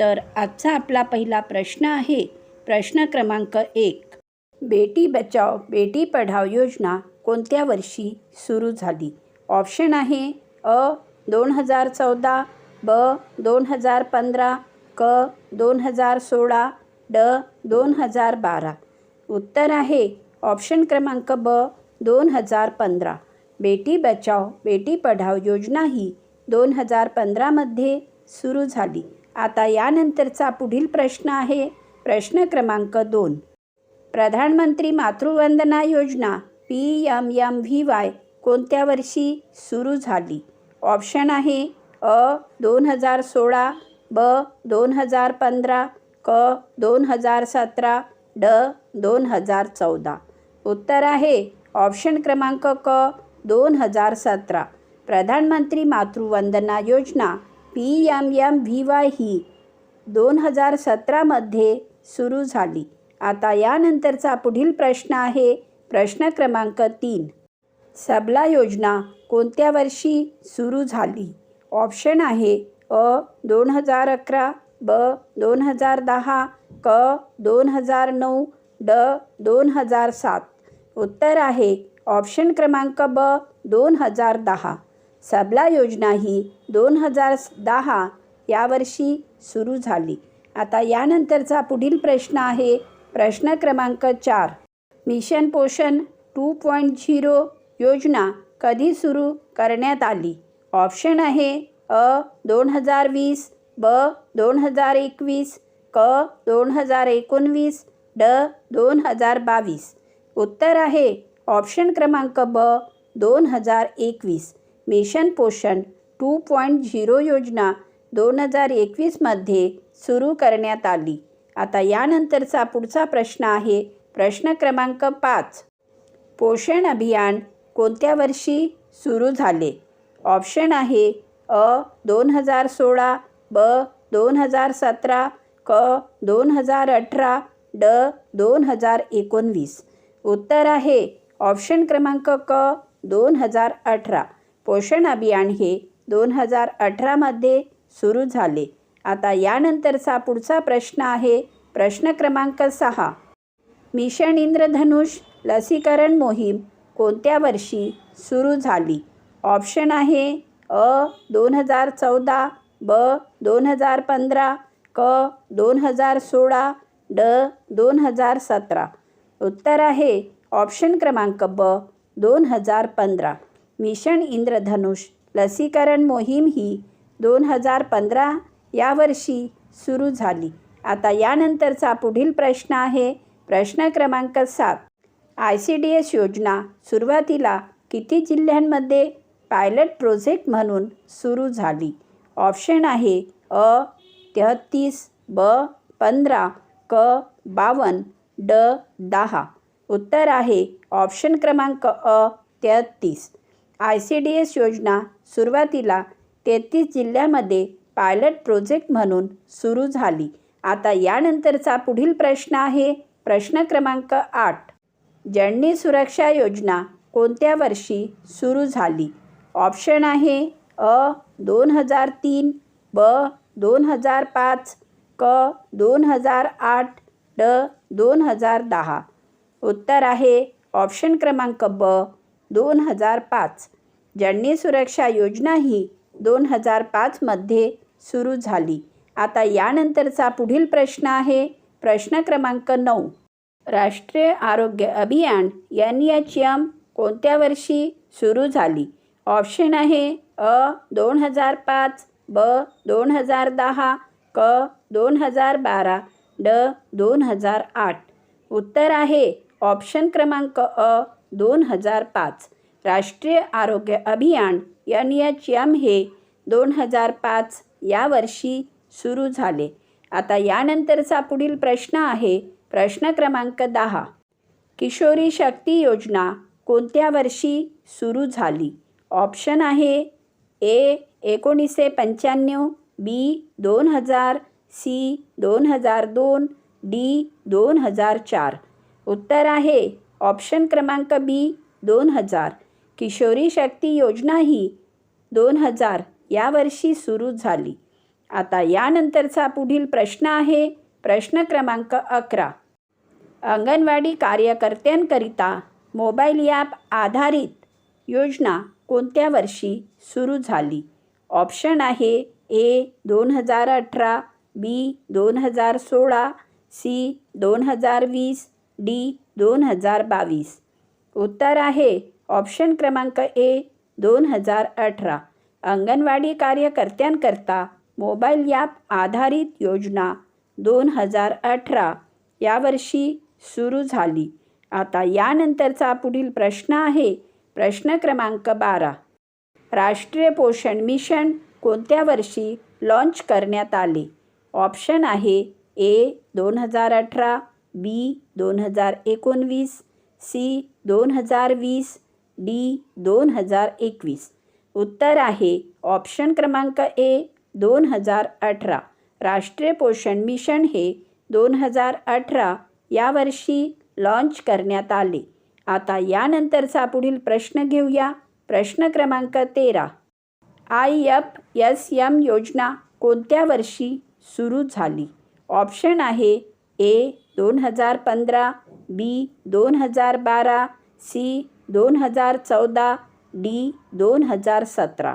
तर आजचा आपला पहिला प्रश्न आहे प्रश्न क्रमांक एक. बेटी बचाव बेटी पढाव योजना कोणत्या वर्षी सुरू झाली? ऑप्शन आहे अ दोन हजार चौदा ब दोन हजार पंधरा क दोन हजार सोळा ड दोन हजार बारा. उत्तर आहे ऑप्शन क्रमांक ब दोन हजार पंधरा. बेटी बचाव बेटी पढाव योजना ही दोन हजार पंधरामध्ये सुरू झाली. आता यानंतरचा पुढील प्रश्न आहे प्रश्न क्रमांक दोन. प्रधानमंत्री मातृवंदना योजना P M M V Y कोणत्या वर्षी सुरू झाली? ऑप्शन आहे अ दोन हजार सोळा ब दोन हजार पंधरा क दोन हजार सतरा ड दोन हजार चौदा. उत्तर आहे ऑप्शन क्रमांक क दोन हजार सतरा. प्रधानमंत्री मातृवंदना योजना P M M V Y ही दोन हजार सतरामध्ये सुरू झाली. आता यानंतरचा पुढील प्रश्न आहे प्रश्न क्रमांक तीन. सबला योजना कोणत्या वर्षी सुरू झाली? ऑप्शन आहे अ दोन हजार अकरा ब दोन हजार दहा क दोन हजार नऊ ड दोन हजार सात. उत्तर आहे ऑप्शन क्रमांक ब दोन हजार दहा. सबला योजना ही दोन हजार दहा यावर्षी सुरू झाली. आता यानंतरचा पुढील प्रश्न आहे प्रश्न क्रमांक चार. मिशन पोषण टू पॉईंट झिरो योजना कधी सुरू करण्यात आली? ऑप्शन आहे अ दोन हजार वीस ब दोन हजार एकवीस क दोन हजार एकोणवीस ड दोन हजार बावीस. उत्तर आहे ऑप्शन क्रमांक ब दोन हजार एकवीस. मिशन पोषण टू पॉईंट झिरो योजना दोन हजार एकवीसमध्ये सुरू करण्यात आली. आता यानंतरचा पुढचा प्रश्न आहे प्रश्न क्रमांक पाच. पोषण अभियान कोणत्या वर्षी सुरू झाले? ऑप्शन आहे अ दोन हजार सोळा ब दोन हजार सतरा क दोन हजार अठरा ड दोन हजार एकोणवीस. उत्तर आहे ऑप्शन क्रमांक क दोन हजार अठरा. पोषण अभियान हे दोन हजार अठरामध्ये सुरू झाले. आता यानंतरचा पुढचा प्रश्न आहे प्रश्न क्रमांक सहा. मिशन इंद्रधनुष लसीकरण मोहीम कोणत्या वर्षी सुरू झाली? ऑप्शन आहे अ दोन हजार चौदा ब दोन हजार पंधरा क दोन हजार सोळा ड दोन हजार सतरा. उत्तर आहे ऑप्शन क्रमांक ब दोन हजार पंधरा. मिशन इंद्रधनुष लसीकरण मोहीम ही दोन हजार पंधरा या वर्षी सुरू झाली. आता यानंतरचा पुढील प्रश्न आहे प्रश्न क्रमांक सात. आय सी डी एस योजना सुरुवातीला किती जिल्ह्यांमध्ये पायलट प्रोजेक्ट म्हणून सुरू झाली? ऑप्शन आहे अ तेहत्तीस ब पंधरा क बावन्न ड दहा. उत्तर आहे ऑप्शन क्रमांक अ तेहत्तीस आय सी डी एस योजना सुरुवातीला तेहतीस जिल्ह्यामध्ये पायलट प्रोजेक्ट म्हणून सुरू झाली. आता यानंतरचा पुढील प्रश्न आहे. प्रश्न क्रमांक आठ. जननी सुरक्षा योजना कोणत्या वर्षी सुरू झाली? ऑप्शन आहे अ दोन हजार तीन ब दोन हजार पाच क दोन हजार आठ ड दोन हजार दहा. उत्तर आहे ऑप्शन क्रमांक ब दोन हजार पाच. जननी सुरक्षा योजना ही दोन हजार पाचमध्ये सुरू झाली. आता यानंतरचा पुढील प्रश्न आहे प्रश्न क्रमांक नऊ. राष्ट्रीय आरोग्य अभियान एन एच एम कोणत्या वर्षी सुरू झाली? ऑप्शन आहे अ दोन हजार पाच ब दोन हजार दहा क दोन हजार बारा ड दोन हजार आठ. उत्तर आहे ऑप्शन क्रमांक अ दोन हजार पाच. राष्ट्रीय आरोग्य अभियान एन एच एम हे दोन हजार पाच या वर्षी सुरू झाले. आता यानंतरचा पुढील प्रश्न आहे प्रश्न क्रमांक दहा. किशोरी शक्ती योजना कोणत्या वर्षी सुरू झाली? ऑप्शन आहे ए एकोणीसशे पंच्याण्णव बी दोन हजार सी दोन हजार दोन डी दोन हजार चार. उत्तर आहे ऑप्शन क्रमांक बी दोन हजार. किशोरी शक्ती योजना ही दोन हजार या वर्षी सुरू झाली. आता यानंतरचा पुढील प्रश्न आहे प्रश्न क्रमांक अकरा. अंगणवाडी कार्यकर्त्यांकरिता मोबाईल ॲप आधारित योजना कोणत्या वर्षी सुरू झाली? ऑप्शन आहे ए दोन हजार अठरा बी दोन हजार सोळा सी दोन हजार वीस डी दोन हजार बावीस. उत्तर आहे ऑप्शन क्रमांक ए दोन हजार अठरा. अंगणवाडी कार्यकर्त्यांकरता मोबाईल ॲप आधारित योजना दोन हजार अठरा. यावर्षी सुरू झाली. आता यानंतरचा पुढील प्रश्न आहे. प्रश्न क्रमांक बारा. राष्ट्रीय पोषण मिशन कोणत्या वर्षी लॉन्च करण्यात आले? ऑप्शन आहे ए दोन हजार अठरा बी दोन हजार एकोणवीस सी दोन हजार वीस डी दोन हजार एकवीस. उत्तर आहे ऑप्शन क्रमांक ए दोन हजार अठरा. राष्ट्रीय पोषण मिशन हे दोन हजार अठरा या वर्षी लॉन्च करण्यात आले. आता यानंतरचा पुढील प्रश्न घेऊया. प्रश्न क्रमांक तेरा. आय एफ एस एम योजना कोणत्या वर्षी सुरू झाली? ऑप्शन आहे ए दोन हजार पंधरा बी दोन हजार बारा सी दोन हजार चौदा डी दोन हजार सतरा.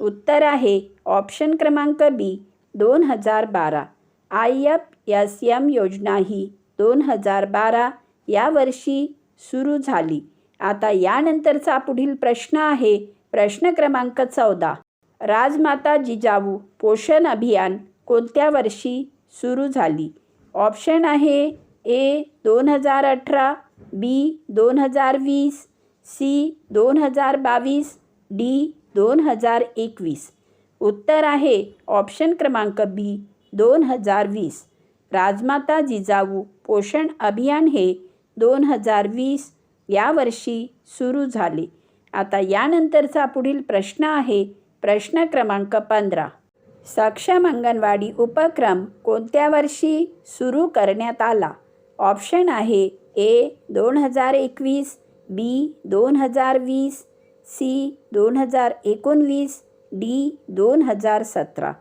उत्तर आहे ऑप्शन क्रमांक बी दोन हजार बारा. आय एफ एस एम योजना ही दोन हजार बारा या वर्षी सुरू झाली. आता यानंतरचा पुढील प्रश्न आहे प्रश्न क्रमांक चौदा. राजमाता जिजाऊ पोषण अभियान कोणत्या वर्षी सुरू झाली? ऑप्शन आहे ए दोन हजार अठरा बी दोन हजार वीस सी दोन हजार बावीस डी दोन हजार एकवीस. उत्तर आहे ऑप्शन क्रमांक बी दोन हजार वीस. राजमाता जिजाऊ पोषण अभियान हे दोन हजार वीस या वर्षी सुरू झाले. आता यानंतरचा पुढील प्रश्न आहे प्रश्न क्रमांक पंधरा. सक्षम अंगणवाडी उपक्रम कोणत्या वर्षी सुरू करण्यात आला? ऑप्शन आहे ए दोन हजार एकवीस बी दोन हजार वीस सी दोन हजार एकोणवीस डी दोन हजार सतरा.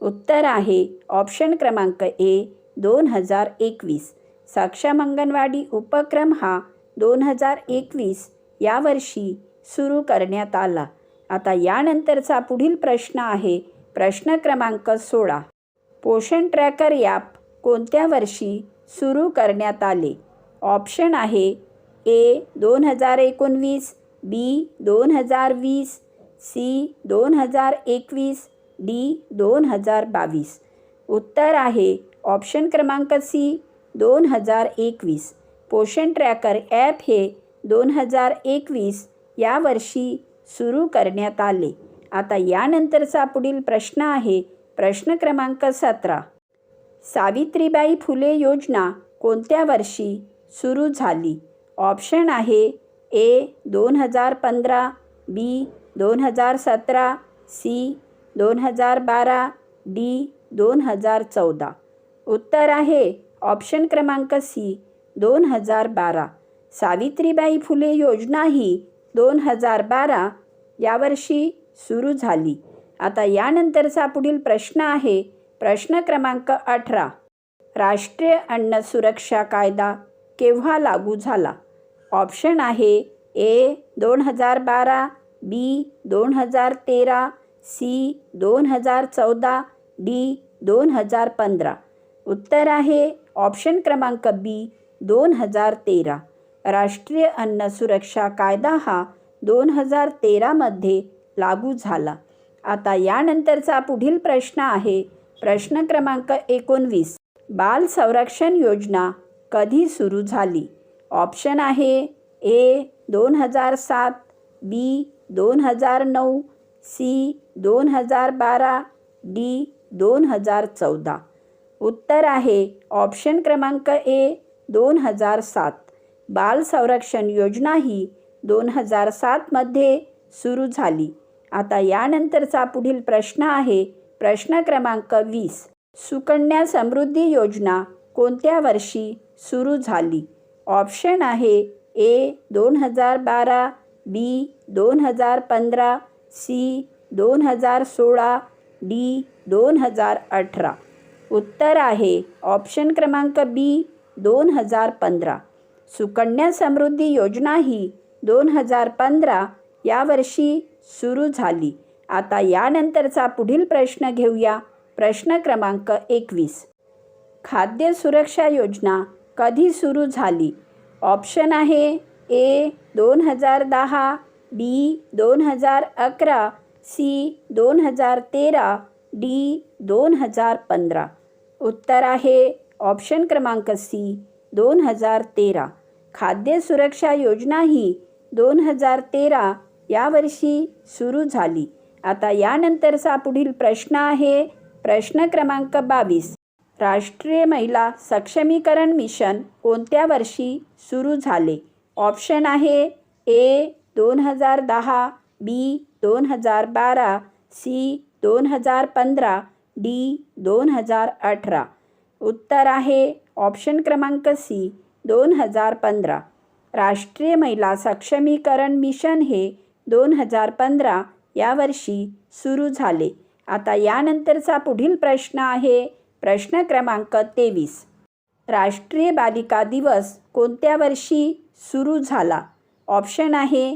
उत्तर आहे ऑप्शन क्रमांक ए दोन हजार एकवीस. साक्षम अंगणवाडी उपक्रम हा दोन हजार एकवीस या वर्षी सुरू करण्यात आला. आता यानंतरचा पुढील प्रश्न आहे प्रश्न क्रमांक सोळा. पोषण ट्रॅकर ॲप कोणत्या वर्षी सुरू करण्यात आले? ऑप्शन आहे ए दोन हजार एकोणवीस बी दोन हजार वीस सी दोन हजार एकवीस डी दोन हजार बावीस. उत्तर आहे ऑप्शन क्रमांक सी दोन हजार एकवीस. पोषण ट्रॅकर ॲप हे दोन हजार एकवीस या वर्षी सुरू करण्यात आले. आता यानंतरचा पुढील प्रश्न आहे प्रश्न क्रमांक सतरा. सावित्रीबाई फुले योजना कोणत्या वर्षी सुरू झाली? ऑप्शन आहे ए दोन हजार पंधरा बी दोन हजार सतरा सी दोन हजार बारा डी दोन हजार चौदा. उत्तर आहे ऑप्शन क्रमांक सी दोन हजार बारा. सावित्रीबाई फुले योजना ही दोन हजार बारा यावर्षी सुरू झाली. आता यानंतरचा पुढील प्रश्न आहे प्रश्न क्रमांक अठरा. राष्ट्रीय अन्न सुरक्षा कायदा केव्हा लागू झाला? ऑप्शन आहे ए दोन हजार बारा बी दोन हजार तेरा सी दोन हजार चौदा डी दोन हजार पंधरा. उत्तर आहे ऑप्शन क्रमांक बी दोन हजार तेरा. राष्ट्रीय अन्न सुरक्षा कायदा हा दोन हजार तेरामध्ये लागू झाला. आता यानंतरचा पुढील प्रश्न आहे. प्रश्न क्रमांक एकोणवीस. बाल संरक्षण योजना कधी सुरू झाली? ऑप्शन आहे ए दोन हजार सात बी दोन हजार नऊ सी दोन हजार बारा डी दोन हजार चौदा. उत्तर आहे ऑप्शन क्रमांक ए दोन हजार सात. बाल संरक्षण योजना ही दोन हजार सातमध्ये सुरू झाली. आता यानंतरचा पुढील प्रश्न आहे प्रश्न क्रमांक वीस. सुकन्या समृद्धी योजना कोणत्या वर्षी सुरू झाली? ऑप्शन आहे ए दोन हजार बारा बी दोन हजार पंधरा सी दोन हजार सोळा डी दोन हजार अठरा. उत्तर आहे ऑप्शन क्रमांक बी दोन हजार पंधरा. सुकन्या समृद्धी योजना ही दोन हजार पंधरा या वर्षी सुरू झाली. आता यानंतरचा पुढील प्रश्न घेऊया. प्रश्न क्रमांक एकवीस. खाद्य सुरक्षा योजना कधी सुरू झाली? ऑप्शन आहे ए दोन हजार दहा बी दोन हजार अकरा सी दोन हजार तेरा डी दोन हजार पंधरा. उत्तर आहे ऑप्शन क्रमांक सी दोन हजार तेरा. खाद्य सुरक्षा योजना ही दोन हजार तेरा यावर्षी सुरू झाली. आता यानंतरचा पुढील प्रश्न आहे प्रश्न क्रमांक बावीस. राष्ट्रीय महिला सक्षमीकरण मिशन कोणत्या वर्षी सुरू झाले? ऑप्शन आहे ए दोन हजार दहा बी दोन हजार बारा सी दोन हजार पंधरा डी दोन हजार अठरा. उत्तर आहे ऑप्शन क्रमांक सी दोन हजार पंधरा. राष्ट्रीय महिला सक्षमीकरण मिशन हे दोन हजार पंधरा या वर्षी सुरू झाले. आता यानंतरचा पुढील प्रश्न आहे प्रश्न क्रमांक तेवीस. राष्ट्रीय बालिका दिवस कोणत्या वर्षी सुरू झाला? ऑप्शन आहे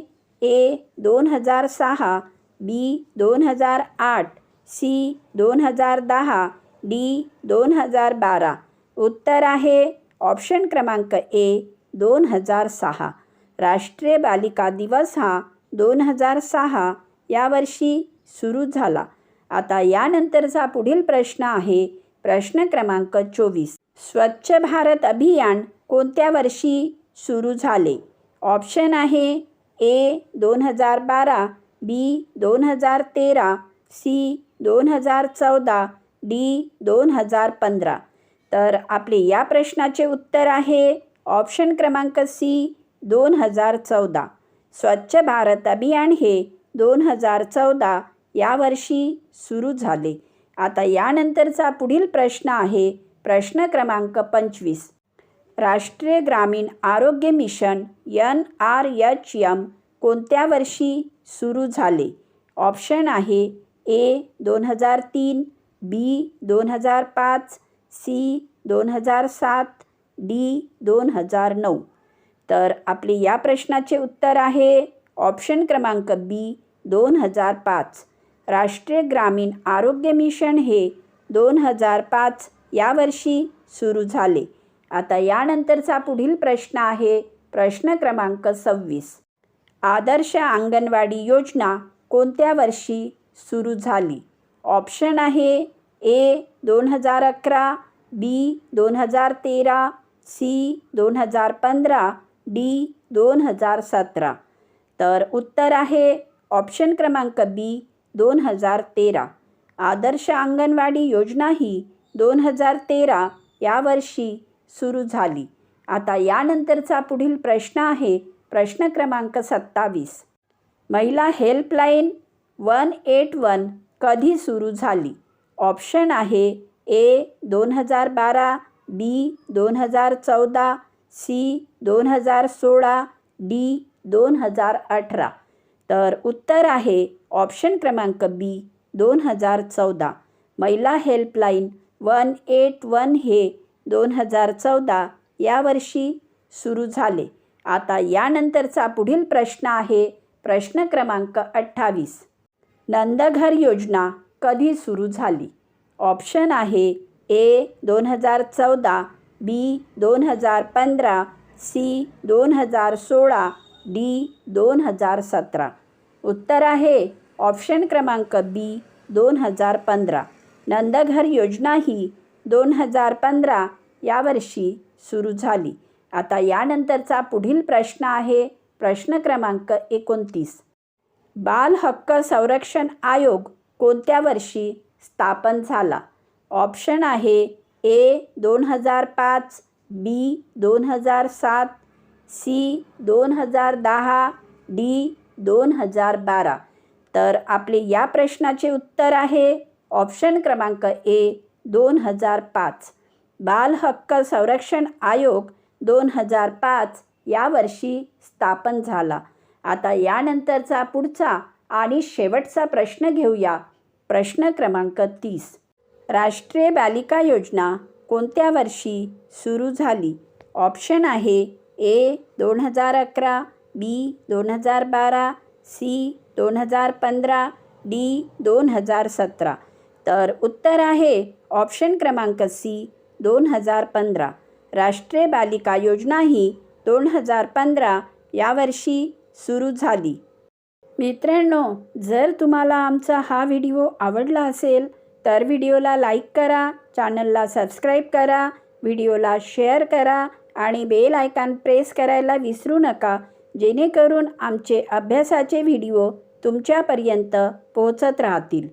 ए दोन हजार सहा बी दोन हजार आठ सी दोन हजार दहा डी दोन हजार बारा. उत्तर आहे ऑप्शन क्रमांक ए दोन हजार सहा. राष्ट्रीय बालिका दिवस हा दोन हजार सहा या वर्षी सुरू झाला. आता यानंतरचा पुढील प्रश्न आहे प्रश्न क्रमांक चोवीस. स्वच्छ भारत अभियान कोणत्या वर्षी सुरू झाले? ऑप्शन आहे ए दोन हजार बारा बी दोन हजार तेरा सी दोन हजार चौदा डी दोन हजार पंधरा. तर आपले या प्रश्नाचे उत्तर आहे ऑप्शन क्रमांक सी दोन हजार चौदा. स्वच्छ भारत अभियान हे दोन हजार चौदा या वर्षी सुरू झाले. आता यानंतरचा पुढील प्रश्न आहे प्रश्न क्रमांक पंचवीस. राष्ट्रीय ग्रामीण आरोग्य mission N R H M कोणत्या वर्षी सुरू झाले? ऑप्शन आहे ए दोन हजार तीन बी दोन हजार पाच सी दोन हजार सात डी दोन हजार नऊ. तर आपले या प्रश्नाचे उत्तर आहे ऑप्शन क्रमांक बी दोन हजार पाच. राष्ट्रीय ग्रामीण आरोग्य मिशन हे दोन हजार पाच या वर्षी सुरू झाले. आता यानंतरचा पुढील प्रश्न आहे प्रश्न क्रमांक सव्वीस. आदर्श अंगणवाडी योजना कोणत्या वर्षी सुरू झाली? ऑप्शन आहे ए दोन हजार अकरा बी दोन हजार तेरा सी दोन हजार पंधरा डी दोन हजार सतरा. तर उत्तर आहे ऑप्शन क्रमांक बी दोन हजार तेरा. आदर्श अंगणवाडी योजना ही दोन हजार तेरा या वर्षी सुरू झाली. आता यानंतरचा पुढील प्रश्न आहे प्रश्न क्रमांक सत्तावीस. महिला हेल्पलाईन वन एट वन कधी सुरू झाली? ऑप्शन आहे ए दोन हजार बारा बी दोन हजार चौदा सी दोन हजार सोळा डी दोन हजार अठरा. तर उत्तर आहे ऑप्शन क्रमांक बी दोन हजार चौदा. महिला हेल्पलाईन वन एट वन हे दोन हजार चौदा यावर्षी सुरू झाले. आता यानंतरचा पुढील प्रश्न आहे प्रश्न क्रमांक अठ्ठावीस. नंदघर योजना कधी सुरू झाली? ऑप्शन आहे ए दोन हजार चौदा बी दोन हजार पंधरा सी दोन हजार सोळा डी दोन हजार सतरा. उत्तर आहे ऑप्शन क्रमांक बी दोन हजार पंधरा. नंदघर योजना ही दोन हजार पंधरा या वर्षी सुरू झाली. आता यानंतरचा पुढील प्रश्न आहे प्रश्न क्रमांक एकोणतीस. बाल हक्क संरक्षण आयोग कोणत्या वर्षी स्थापन झाला? ऑप्शन आहे ए दोन हजार पाच बी दोन हजार सात सी दोन हजार दहा डी दोन हजार बारा. तर आपले या प्रश्नाचे उत्तर आहे ऑप्शन क्रमांक ए दोन हजार पाच. बाल हक्क संरक्षण आयोग दोन हजार पाच या वर्षी स्थापन झाला. आता यानंतरचा पुढचा आणि शेवटचा प्रश्न घेऊया. प्रश्न क्रमांक तीस. राष्ट्रीय बालिका योजना कोणत्या वर्षी सुरू झाली? ऑप्शन आहे ए दोन हजार अकरा बी दोन हजार बारा सी दोन हजार पंधरा डी दोन हजार सतरा. तर उत्तर आहे ऑप्शन क्रमांक सी दोन हजार पंधरा. राष्ट्रीय बालिका योजना ही दोन हजार पंधरा यावर्षी सुरू झाली. मित्रांनो जर तुम्हाला आमचा हा व्हिडिओ आवडला असेल तर व्हिडिओला लाईक करा चॅनलला सबस्क्राईब करा व्हिडिओला शेअर करा आणि बेल आयकॉन प्रेस करायला विसरू नका. जेणेकरून आमचे अभ्यासाचे व्हिडिओ तुमच्यापर्यंत पोहोचत राहतील.